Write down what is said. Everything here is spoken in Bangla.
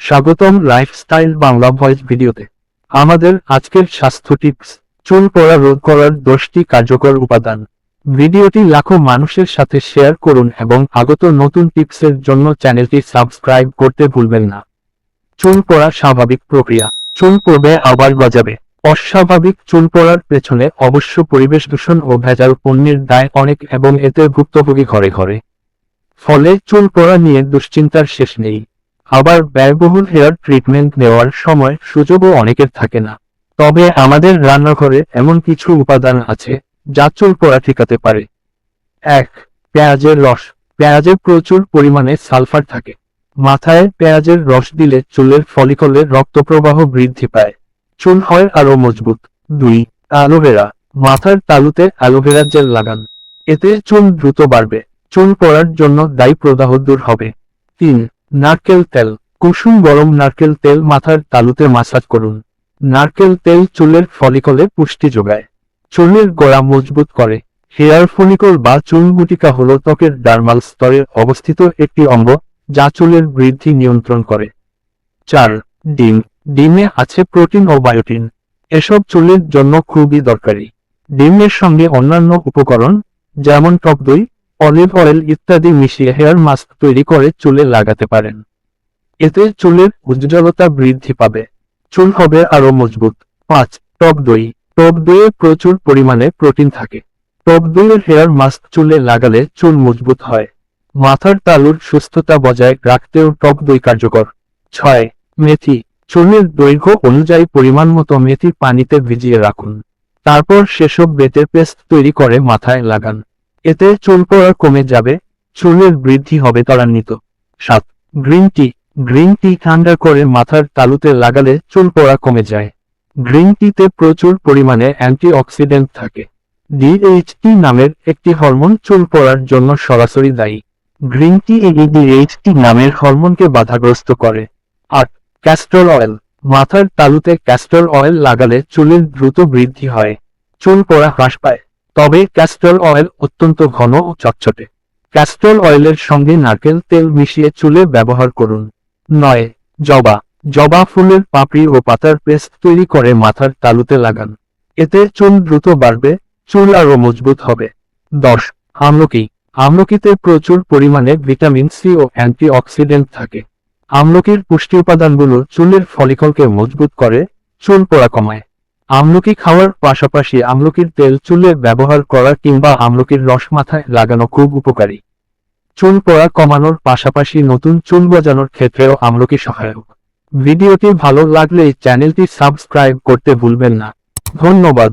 স্বাগতম লাইফস্টাইল বাংলা ভয়েস ভিডিওতে। আমাদের আজকের স্বাস্থ্য টিপস, চুল পড়া রোধ করার দশটি কার্যকর উপাদান। ভিডিওটি লাখো মানুষের সাথে শেয়ার করুন এবং আগত নতুন টিপসের জন্য চ্যানেলটি সাবস্ক্রাইব করতে ভুলবেন না। চুল পড়া স্বাভাবিক প্রক্রিয়া। চুল পড়বে, আবার গজাবে। অস্বাভাবিক চুল পড়ার পেছনে অবশ্য পরিবেশ দূষণ ও ভেজাল পণ্যের দায় অনেক এবং এতে ভুক্তভোগী ঘরে ঘরে। ফলে চুল পড়া নিয়ে দুশ্চিন্তার শেষ নেই। আবার ব্যয়বহুল হেয়ার ট্রিটমেন্ট নেওয়ার সময় সুযোগও অনেকের থাকে না। তবে আমাদের রান্নাঘরে এমন কিছু উপাদান আছে, যা চুল পড়া ঠেকাতে পারে। এক, পেঁয়াজের রস। পেঁয়াজে প্রচুর পরিমাণে সালফার থাকে। মাথায় পেঁয়াজের রস দিলে চুলের ফলিকলে রক্তপ্রবাহ বৃদ্ধি পায়। চুল হয় আরও মজবুত। দুই, অ্যালোভেরা। মাথার তালুতে অ্যালোভেরা জেল লাগান। এতে চুল দ্রুত বাড়বে। চুল পড়ার জন্য দায়ী প্রদাহ দূর হবে। তিন নারকেল তেল, কুসুম গরম নারকেল তেল মাথার তালুতে মাসাজ করুন। নারকেল তেল চুলের ফলিকলে পুষ্টি যোগায়। চুলের গোড়া মজবুত করে। হেয়ার ফলিকল বা চুলগুটিকা হল ত্বকের ডার্মাল স্তরে অবস্থিত একটি অঙ্গ, যা চুলের বৃদ্ধি নিয়ন্ত্রণ করে। চার, ডিম। ডিমে আছে প্রোটিন ও বায়োটিন। এসব চুলের জন্য খুবই দরকারি। ডিমের সঙ্গে অন্যান্য উপকরণ, যেমন টক দই অলিভ অয়েল ইত্যাদি মিশিয়ে হেয়ার মাস্ক তৈরি করে চুলে লাগাতে পারেন। এতে চুলের উজ্জ্বলতা বৃদ্ধি পাবে। চুল হবে আরও মজবুত। পাঁচ, টক দই। টক দইয়ে প্রচুর পরিমাণে প্রোটিন থাকে। টক দইয়ের হেয়ার মাস্ক চুলে লাগালে চুল মজবুত হয়। মাথার তালুর সুস্থতা বজায় রাখতেও টক দই কার্যকর। ছয়, মেথি। চুলের দৈর্ঘ্য অনুযায়ী পরিমাণ মতো মেথি পানিতে ভিজিয়ে রাখুন। তারপর সেসব বেতের পেস্ট তৈরি করে মাথায় লাগান। এতে চুল পড়া কমে যাবে, চুলের বৃদ্ধি হবে ত্বরান্বিত। সাত, গ্রিন টি গ্রিন টি ঠান্ডা করে মাথার তালুতে লাগালে চুল পড়া কমে যায়। গ্রিন টিতে প্রচুর পরিমাণে অ্যান্টিঅক্সিডেন্ট থাকে। ডিএইচটি নামের একটি হরমোন চুল পড়ার জন্য সরাসরি দায়ী। গ্রিন টি এই ডিএইচটি নামের হরমোনকে বাধাগ্রস্ত করে। আট ক্যাস্টর অয়েল মাথার তালুতে ক্যাস্টর অয়েল লাগালে চুলের দ্রুত বৃদ্ধি হয়। চুল পড়া হ্রাস পায়। তবে ক্যাস্টর অয়েল অত্যন্ত ঘন ও চটচটে। ক্যাস্টর অয়েলের সঙ্গে নারকেল তেল মিশিয়ে চুলে ব্যবহার করুন। নয়, জবা। জবা ফুলের পাপড়ি ও পাতার পেস্ট তৈরি করে মাথার তালুতে লাগান। এতে চুল দ্রুত বাড়বে, চুল আরও মজবুত হবে। দশ, আমলকি। আমলকিতে প্রচুর পরিমাণে ভিটামিন সি ও অ্যান্টিঅক্সিডেন্ট থাকে। আমলকির পুষ্টি উপাদানগুলো চুলের ফলিকলকে মজবুত করে, চুল পোড়া কমায়। আমলকি খাওয়ার পাশাপাশি আমলকির তেল চুলে ব্যবহার করা কিংবা আমলকির রস মাথায় লাগানো খুব উপকারী। চুল পড়া কমানোর পাশাপাশি নতুন চুল বাজানোর ক্ষেত্রেও আমলকি সহায়ক। ভিডিওটি ভালো লাগলে চ্যানেলটি সাবস্ক্রাইব করতে ভুলবেন না। ধন্যবাদ।